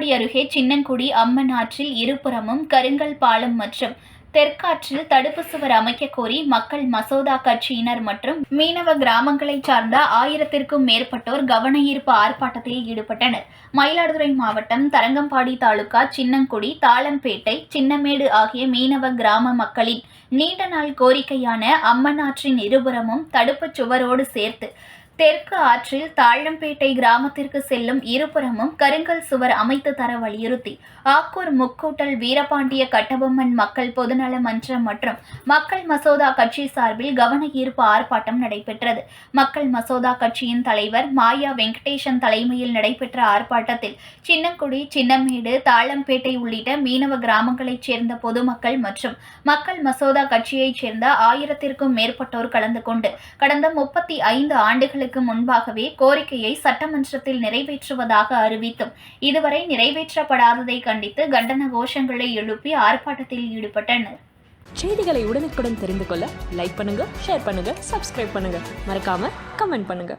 மயிலாடுதுறை அருகே சின்னங்குடி அம்மன் ஆற்றில் இருபுறமும் கருங்கல் பாலம் மற்றும் தெற்காற்றில் தடுப்பு சுவர் அமைக்க கோரி மக்கள் மசோதா கட்சியினர் மற்றும் மீனவ கிராமங்களைச் சார்ந்த ஆயிரத்திற்கும் மேற்பட்டோர் கவன ஈர்ப்பு ஆர்ப்பாட்டத்தில் ஈடுபட்டனர். மயிலாடுதுறை மாவட்டம் தரங்கம்பாடி தாலுகா சின்னங்குடி தாளம்பேட்டை சின்னமேடு ஆகிய மீனவ கிராம மக்களின் நீண்ட நாள் கோரிக்கையான அம்மன் ஆற்றின் இருபுறமும் தடுப்புச் சுவரோடு சேர்த்து தெற்கு ஆற்றில் தாழம்பேட்டை கிராமத்திற்கு செல்லும் இருபுறமும் கருங்கல் சுவர் அமைத்து தர வலியுறுத்தி ஆக்கூர் முக்கூட்டல் வீரபாண்டிய கட்டபொம்மன் மக்கள் பொதுநல மன்றம் மற்றும் மக்கள் மசோதா கட்சி சார்பில் கவன ஈர்ப்பு ஆர்ப்பாட்டம் நடைபெற்றது. மக்கள் மசோதா கட்சியின் தலைவர் மாயா வெங்கடேசன் தலைமையில் நடைபெற்ற ஆர்ப்பாட்டத்தில் சின்னக்குடி சின்னமேடு தாளம்பேட்டை உள்ளிட்ட மீனவ கிராமங்களைச் சேர்ந்த பொதுமக்கள் மற்றும் மக்கள் மசோதா கட்சியைச் சேர்ந்த ஆயிரத்திற்கும் மேற்பட்டோர் கலந்து கொண்டு கடந்த முப்பத்தி ஐந்து ஆண்டுகளுக்கு முன்பாகவே கோரிக்கையை சட்டமன்றத்தில் நிறைவேற்றுவதாக அறிவித்தும் இதுவரை நிறைவேற்றப்படாததை கண்டித்து கண்டன கோஷங்களை எழுப்பி ஆர்ப்பாட்டத்தில் ஈடுபட்டனர். செய்திகளை உடனுக்குடன் தெரிந்து கொள்ள லைக் பண்ணுங்க ஷேர் பண்ணுங்க சப்ஸ்கிரைப் பண்ணுங்க. மறக்காம கமெண்ட் பண்ணுங்க.